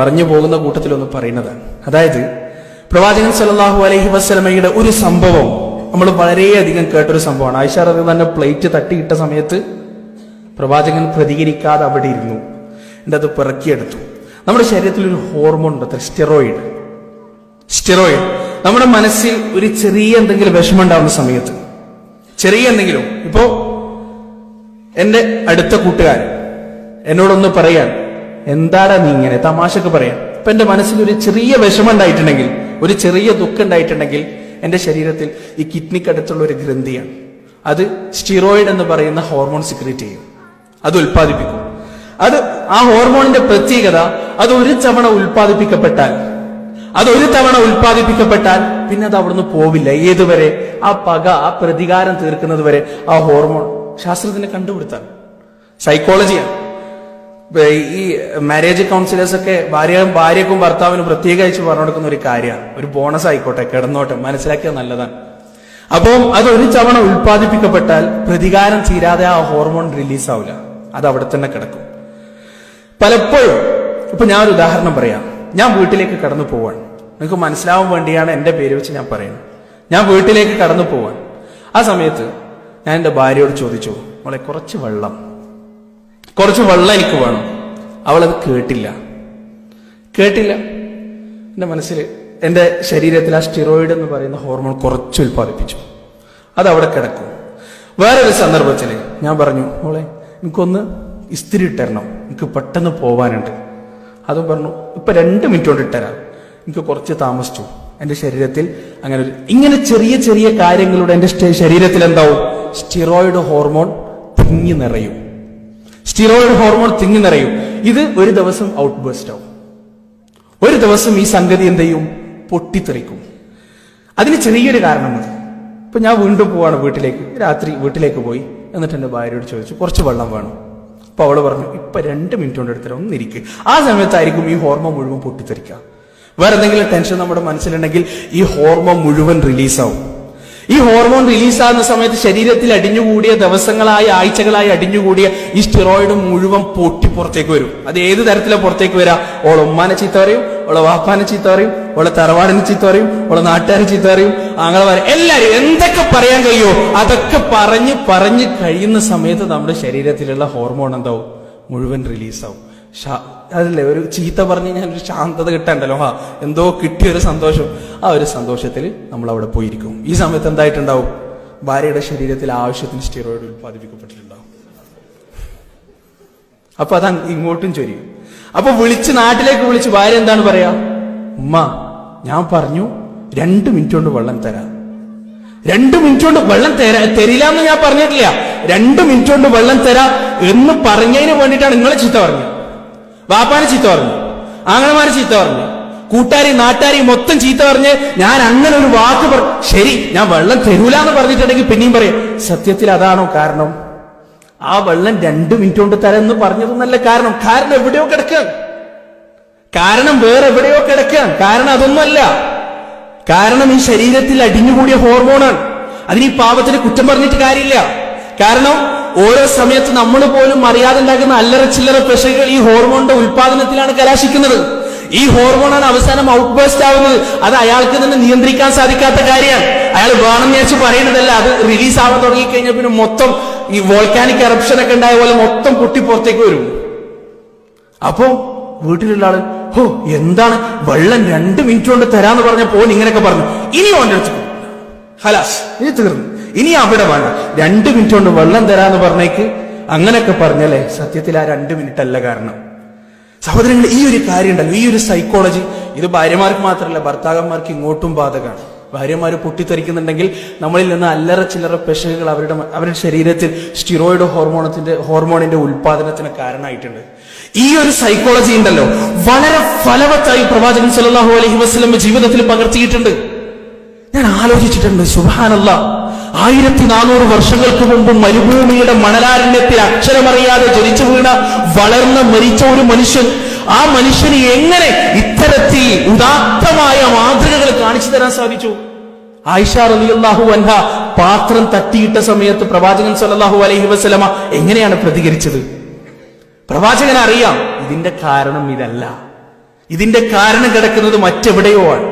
പറഞ്ഞു പോകുന്ന കൂട്ടത്തിലൊന്ന് പറയുന്നത്. അതായത് പ്രവാചകൻ സല്ലല്ലാഹു അലഹി വസല്ലമയുടെ ഒരു സംഭവം നമ്മൾ വളരെയധികം കേട്ടൊരു സംഭവമാണ്. ആയിഷ റബി തന്നെ പ്ലേറ്റ് തട്ടിയിട്ട സമയത്ത് പ്രവാചകൻ പ്രതികരിക്കാതെ അവിടെ ഇരുന്നു. എന്നിട്ട് അത് പിറക്കിയെടുത്തു. നമ്മുടെ ശരീരത്തിൽ ഒരു ഹോർമോൺ ഉണ്ട് അത്ര സ്റ്റെറോയിഡ് സ്റ്റെറോയിഡ് നമ്മുടെ മനസ്സിൽ ഒരു ചെറിയ എന്തെങ്കിലും വിഷമം ഉണ്ടാവുന്ന സമയത്ത് ചെറിയ എന്തെങ്കിലും. ഇപ്പോ എന്റെ അടുത്ത കൂട്ടുകാരൻ എന്നോടൊന്ന് പറയാൻ എന്താടാ നീ ഇങ്ങനെ? തമാശക്ക് പറയാം. ഇപ്പൊ എന്റെ മനസ്സിൽ ഒരു ചെറിയ വിഷമം ഉണ്ടായിട്ടുണ്ടെങ്കിൽ ഒരു ചെറിയ ദുഃഖം ഉണ്ടായിട്ടുണ്ടെങ്കിൽ എന്റെ ശരീരത്തിൽ ഈ കിഡ്നിക്കടുത്തുള്ള ഒരു ഗ്രന്ഥിയാണ്. അത് സ്റ്റിറോയിഡ് എന്ന് പറയുന്ന ഹോർമോൺ സിക്രിയേറ്റ് ചെയ്യും. അത് ഉൽപ്പാദിപ്പിക്കും. അത് ആ ഹോർമോണിന്റെ പ്രത്യേകത അത് ഒരു തവണ ഉൽപ്പാദിപ്പിക്കപ്പെട്ടാൽ അത് ഒരു തവണ ഉൽപ്പാദിപ്പിക്കപ്പെട്ടാൽ പിന്നെ അത് അവിടുന്ന് പോവില്ല. ഏതുവരെ? ആ പക ആ പ്രതികാരം തീർക്കുന്നത് വരെ ആ ഹോർമോൺ ശാസ്ത്രത്തിന് കണ്ടുപിടുത്താണ്. സൈക്കോളജിയാണ് ഈ മാരേജ് കൗൺസിലേഴ്സ് ഒക്കെ ഭാര്യ ഭാര്യക്കും ഭർത്താവിനും പ്രത്യേകം അയച്ച് പറഞ്ഞു കൊടുക്കുന്ന ഒരു കാര്യമാണ്. ഒരു ബോണസ് ആയിക്കോട്ടെ കിടന്നോട്ടെ. മനസ്സിലാക്കിയത് നല്ലതാണ്. അപ്പം അത് ഒരു തവണ ഉൽപ്പാദിപ്പിക്കപ്പെട്ടാൽ പ്രതികാരം തീരാതെ ആ ഹോർമോൺ റിലീസ് ആവില്ല. അത് അവിടെ തന്നെ കിടക്കും. പലപ്പോഴും ഇപ്പൊ ഞാൻ ഒരു ഉദാഹരണം പറയാം. ഞാൻ വീട്ടിലേക്ക് കടന്നു പോവാണ്. നിങ്ങൾക്ക് മനസ്സിലാവാൻ വേണ്ടിയാണ് എന്റെ പേര് വെച്ച് ഞാൻ പറയുന്നത്. ഞാൻ വീട്ടിലേക്ക് കടന്നു പോവാൻ ആ സമയത്ത് ഞാൻ എന്റെ ഭാര്യയോട് ചോദിച്ചു മോളെ കുറച്ച് വെള്ളം കുറച്ച് വെള്ളം എനിക്ക് വേണം. അവളത് കേട്ടില്ല. കേട്ടില്ല. എന്റെ മനസ്സിൽ എന്റെ ശരീരത്തിൽ ആ സ്റ്റിറോയിഡ് എന്ന് പറയുന്ന ഹോർമോൺ കുറച്ച് ഉൽപ്പാദിപ്പിച്ചു. അത് അവിടെ കിടക്കും. വേറൊരു സന്ദർഭത്തിൽ ഞാൻ പറഞ്ഞു മോളെ എനിക്കൊന്ന് ഇസ്തിരി ഇട്ടരണം. എനിക്ക് പെട്ടെന്ന് പോവാനുണ്ട്. അതും പറഞ്ഞു ഇപ്പൊ രണ്ട് മിനിറ്റ് കൊണ്ട് ഇട്ടരാം. എനിക്ക് കുറച്ച് താമസിച്ചു. എന്റെ ശരീരത്തിൽ അങ്ങനെ ഒരു ഇങ്ങനെ ചെറിയ ചെറിയ കാര്യങ്ങളുടെ എന്റെ ശരീരത്തിൽ എന്താവും സ്റ്റിറോയിഡ് ഹോർമോൺ തിങ്ങി നിറയും. സ്റ്റിറോയിഡ് ഹോർമോൺ തിങ്ങി നിറയും. ഇത് ഒരു ദിവസം ഔട്ട് ബേസ്റ്റ് ആവും. ഒരു ദിവസം ഈ സംഗതി എന്ത് ചെയ്യും? പൊട്ടിത്തെറിക്കും. അതിന് ചെറിയൊരു കാരണം മതി. ഇപ്പൊ ഞാൻ വീണ്ടും പോവാണ് വീട്ടിലേക്ക്. രാത്രി വീട്ടിലേക്ക് പോയി. എന്നിട്ട് എന്റെ ഭാര്യയോട് ചോദിച്ചു കുറച്ച് വെള്ളം വേണം. അപ്പൊ അവൾ പറഞ്ഞു ഇപ്പൊ രണ്ട് മിനിറ്റ് കൊണ്ട് എടുത്തരാം ഒന്ന് ഇരിക്കുക ആ സമയത്തായിരിക്കും ഈ ഹോർമോൺ മുഴുവൻ പൊട്ടിത്തെറിക്കുക വേറെ എന്തെങ്കിലും ടെൻഷൻ നമ്മുടെ മനസ്സിലുണ്ടെങ്കിൽ ഈ ഹോർമോൺ മുഴുവൻ റിലീസാവും ഈ ഹോർമോൺ റിലീസാകുന്ന സമയത്ത് ശരീരത്തിൽ അടിഞ്ഞുകൂടിയ ദിവസങ്ങളായി ആഴ്ചകളായി അടിഞ്ഞുകൂടിയ ഈ സ്റ്റിറോയിഡ് മുഴുവൻ പൊട്ടി പുറത്തേക്ക് വരും. അത് ഏത് തരത്തിലെ പുറത്തേക്ക് വരാ? ഓളെ ഉമ്മാനെ ചീത്ത പറയും ഓളെ വാപ്പാനെ ചീത്ത പറയും ഓളെ തറവാടിനെ ചീത്ത പറയും ഓളെ നാട്ടുകാരെ ചീത്ത പറയും അങ്ങനെ പറയും. എല്ലാരും എന്തൊക്കെ പറയാൻ കഴിയുമോ അതൊക്കെ പറഞ്ഞ് പറഞ്ഞ് കഴിയുന്ന സമയത്ത് നമ്മുടെ ശരീരത്തിലുള്ള ഹോർമോൺ എന്താവും? മുഴുവൻ റിലീസാവും. അതല്ലേ ഒരു ചീത്ത പറഞ്ഞു കഴിഞ്ഞാൽ ഒരു ശാന്തത കിട്ടണ്ടല്ലോ. ആ എന്തോ കിട്ടിയ ഒരു സന്തോഷം. ആ ഒരു സന്തോഷത്തിൽ നമ്മൾ അവിടെ പോയിരിക്കും. ഈ സമയത്ത് എന്തായിട്ടുണ്ടാവും? ഭാര്യയുടെ ശരീരത്തിൽ ആവശ്യത്തിന് സ്റ്റിറോയിഡ് ഉൽപ്പാദിപ്പിക്കപ്പെട്ടിട്ടുണ്ടാവും. അപ്പൊ അതാ ഇങ്ങോട്ടും ചൊരിയും. അപ്പൊ വിളിച്ച് നാട്ടിലേക്ക് വിളിച്ച് ഭാര്യ എന്താണ് പറയാ? ഉമ്മ ഞാൻ പറഞ്ഞു രണ്ട് മിനിറ്റ് കൊണ്ട് വെള്ളം തരാം. രണ്ട് മിനിറ്റ് കൊണ്ട് വെള്ളം തരാ തരില്ല എന്ന് ഞാൻ പറഞ്ഞിട്ടില്ല. രണ്ട് മിനിറ്റ് കൊണ്ട് വെള്ളം തരാ എന്ന് പറഞ്ഞതിന് വേണ്ടിയിട്ടാണ് നിങ്ങളെ ചീത്ത പറഞ്ഞത്. വാപ്പാനെ ചീത്ത പറഞ്ഞു. ആങ്ങളമാരെ ചീത്ത പറഞ്ഞു. കൂട്ടാരി നാട്ടാരി മൊത്തം ചീത്ത പറഞ്ഞ് ഞാൻ അങ്ങനെ ഒരു വാക്ക് പറ ശരി ഞാൻ വെള്ളം തരൂല എന്ന് പറഞ്ഞിട്ടുണ്ടെങ്കിൽ പിന്നെയും പറയും. സത്യത്തിൽ അതാണോ കാരണം? ആ വെള്ളം രണ്ടു മിനിറ്റ് കൊണ്ട് തരാം എന്ന് പറഞ്ഞതൊന്നല്ല കാരണം. കാരണം എവിടെയോ കിടക്കാൻ. കാരണം വേറെ എവിടെയോ കിടക്കാൻ. കാരണം അതൊന്നുമല്ല. കാരണം ഈ ശരീരത്തിൽ അടിഞ്ഞുകൂടിയ ഹോർമോണാണ്. അതിന് ഈ പാപത്തിന് കുറ്റം പറഞ്ഞിട്ട് കാര്യമില്ല. കാരണം ഓരോ സമയത്ത് നമ്മൾ പോലും അറിയാതെ ഉണ്ടാക്കുന്ന അല്ലറ ചില്ലറ പെശകൾ ഈ ഹോർമോണിന്റെ ഉൽപാദനത്തിലാണ് കലാശിക്കുന്നത്. ഈ ഹോർമോണാണ് അവസാനം ഔട്ട് ബേസ്റ്റ് ആവുന്നത്. അത് അയാൾക്ക് തന്നെ നിയന്ത്രിക്കാൻ സാധിക്കാത്ത കാര്യമാണ് അയാൾ വേണമെന്ന് വെച്ച് പറയുന്നതല്ല അത് റിലീസ് ആവാൻ തുടങ്ങിക്കഴിഞ്ഞാൽ പിന്നെ മൊത്തം ഈ വോൾക്കാനിക് എറപ്ഷൻ ഒക്കെ ഉണ്ടായ പോലെ മൊത്തം പൊട്ടി പുറത്തേക്ക് വരും. അപ്പോ വീട്ടിലുള്ള ആൾ ഹോ എന്താണ്? വെള്ളം രണ്ട് മിനിറ്റ് കൊണ്ട് തരാന്ന് പറഞ്ഞ പോൻ ഇങ്ങനെയൊക്കെ പറഞ്ഞു. ഇനി ഓന്റെ. ഹലാസ് ഇനി തീർന്നു. ഇനി അവിടെ വേണ്ട. രണ്ട് മിനിറ്റ് കൊണ്ട് വെള്ളം തരാന്ന് പറഞ്ഞേക്ക്. അങ്ങനെയൊക്കെ പറഞ്ഞല്ലേ? സത്യത്തിൽ ആ രണ്ട് മിനിറ്റ് അല്ല കാരണം. സഹോദരങ്ങൾ ഈ ഒരു കാര്യം ഉണ്ടല്ലോ ഈ ഒരു സൈക്കോളജി ഇത് ഭാര്യമാർക്ക് മാത്രമല്ല ഭർത്താക്കന്മാർക്ക് ഇങ്ങോട്ടും ബാധകമാണ്. ഭാര്യമാര് പൊട്ടിത്തെറിക്കുന്നുണ്ടെങ്കിൽ നമ്മളിൽ നിന്ന് അല്ലറ ചില്ലറ പെശകുകൾ അവരുടെ അവരുടെ ശരീരത്തിൽ സ്റ്റിറോയിഡ് ഹോർമോണത്തിന്റെ ഹോർമോണിന്റെ ഉൽപാദനത്തിന് കാരണമായിട്ടുണ്ട്. ഈ ഒരു സൈക്കോളജി ഉണ്ടല്ലോ. വളരെ ഫലവത്തായി പ്രവാചകൻ സല്ലല്ലാഹു അലഹി വസല്ലം ജീവിതത്തിൽ പകർത്തിയിട്ടുണ്ട്. ഞാൻ ആലോചിച്ചിട്ടുണ്ട് സുബാനല്ല ആയിരത്തി നാനൂറ് വർഷങ്ങൾക്ക് മുമ്പ് മരുഭൂമിയുടെ മണലാരണ്യത്തിൽ അക്ഷരമറിയാതെ ജനിച്ചു വീണ വളർന്ന മരിച്ച ഒരു മനുഷ്യൻ ആ മനുഷ്യന് എങ്ങനെ ഇത്തരത്തിൽ ഉദാത്തമായ മാതൃകകൾ കാണിച്ചു തരാൻ സാധിച്ചു? ആയിഷ റളിയല്ലാഹു അൻഹ പാത്രം തട്ടിയിട്ട സമയത്ത് പ്രവാചകൻ സല്ലല്ലാഹു അലൈഹി വസല്ലമ എങ്ങനെയാണ് പ്രതികരിച്ചത്? പ്രവാചകൻ അറിയാം ഇതിന്റെ കാരണം ഇതല്ല. ഇതിന്റെ കാരണം കിടക്കുന്നത് മറ്റെവിടെയോ ആണ്.